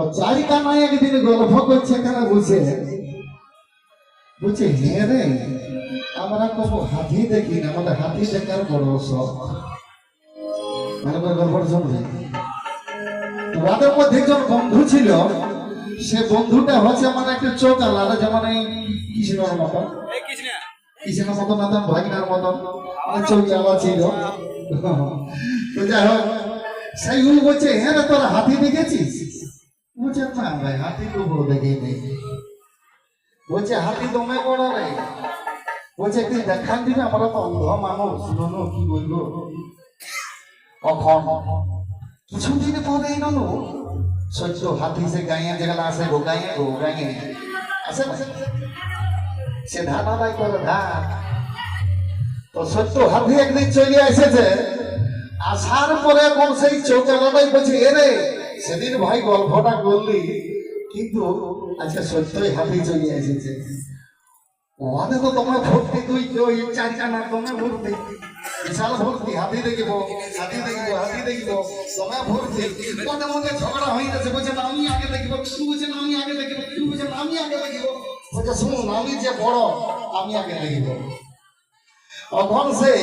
ও চারি একদিন গল্প করছে এখানে বসে বলছে হ্যাঁ রে আমরা কব হাতি দেখি না আমাদের হাতি দেখার বড় শখ। মানে গল্পটা শুনবে তো ওদের মধ্যে একজন বন্ধু ছিল সে বন্ধুটা হচ্ছে মানে একটা চোখ আলাদা যেমন এই কৃষ্ণর মতন। কৃষ্ণের মতন না তার ভাগিনার মতন। মানে চোখ আলাদা ছিল। তো যাই হোক সেই বলছে হ্যাঁ রে তোরা হাতি দেখেছিস? বলছে, না ভাই, হাতি তো বড় দেখে নেই। বলছে, হাতি দমে বড় রে। বলছে একদিন দেখান দিবে, আমরা তো অন্ধ মানুষ শুনো কি বলব? কখন? কিছুদিন পরে নলো সহ্য হাতি সে গায়ে যেগুলো আসে গো গায়ে গো গায়ে আসে সে ধান আদায় করে ধান। তো সত্য, হাতি একদিন চলে এসেছে, আসার পরে এখন সেই চৌকালাটাই বলছে এরে সেদিন ভাই গল্পটা করলি, কিন্তু আজকে সত্যই হাতি চলে এসেছে। ওখানে তো তোমরা ভর্তি, তুই ওই চারিখানা তোমরা ভর্তি। বিশাল ভর্তি হাতি দেখিব হাতি দেখিব হাতি দেখিব, তোমরা ভর্তি। মনে মনে ঝগড়া হয়ে গেছে, বলছে না, আমি আগে দেখিব বলছে না, আমি আগে দেখিব তুই বলছে না, আমি আগে দেখিব। বলছে, শুনুন, আমি যে বড়, আমি আগে দেখিব। তখন সেই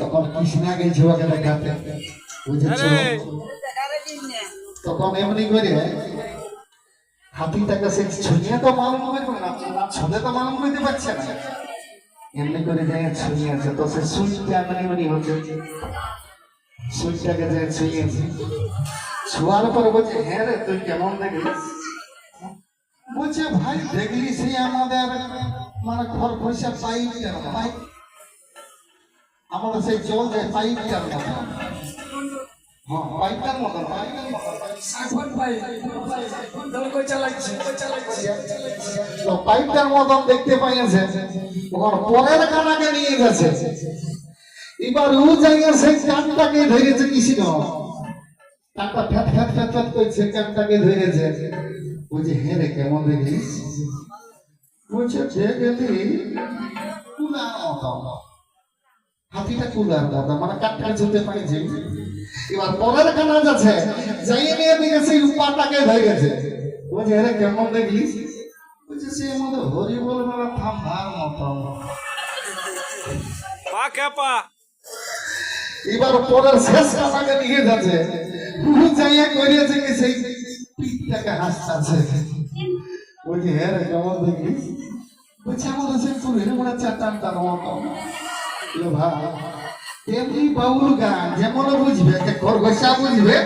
তখন কৃষ্ণা গেছে ওকে দেখাতে? বুঝেছ? তখন এমনি করে হাতিটাকে সে ছুঁয়ে তো মালুম করবে না ছুঁয়ে তো মালুম করতে পারছে না। এমনি করে যায় ছুঁয়েছে তো সে সুইচটা এমনি এমনি হচ্ছে। সুইচটাকে যে ছুঁয়েছে ছোঁয়ার পরে বলছে হ্যাঁ রে তুই কেমন দেখলিস বলছে ভাই দেখলি সেই আমাদের মানে ঘর পয়সা পাইপটার পাইপ আমাদের সেই জল যায় পাইপটার মতো হ্যাঁ পাইপটার চালাচ্ছে তো পাইপটার মতন দেখতে পাইছে ওখানে পরের কানাকে নিয়ে গেছে এবার ও জায়গা সেই কানটাকে ধরেছে কৃষ্ণ কানটা ফ্যাট ফ্যাট ফ্যাট ফ্যাট করছে কানটাকে ধরেছে বলছে হ্যাঁ রে কেমন দেখিস বলছে দেখলি কুলার মতো হাতিটা কুলার মানে কানটা ঝুলতে পারছে এবার পরের কানা যাচ্ছে যাই নিয়ে দিকে সেই পাটাকে ধরেছে বলছে হ্যাঁ কেমন দেখলি? বলছে সে আমাদের হরি বল মেলা থাম্বার মতো। পা এবার পরের শেষ কানাকে নিয়ে যাচ্ছে। পুরো যাইয়া করিয়েছে কি সেই পিঠটাকে হাসতাছে। বলছি হ্যাঁ কেমন দেখিস বলছে আমাদের সেই চুলের মানে চারটান তার মতো। এমনি বাউল গান যেমন বুঝবে খরগোশা বুঝবে।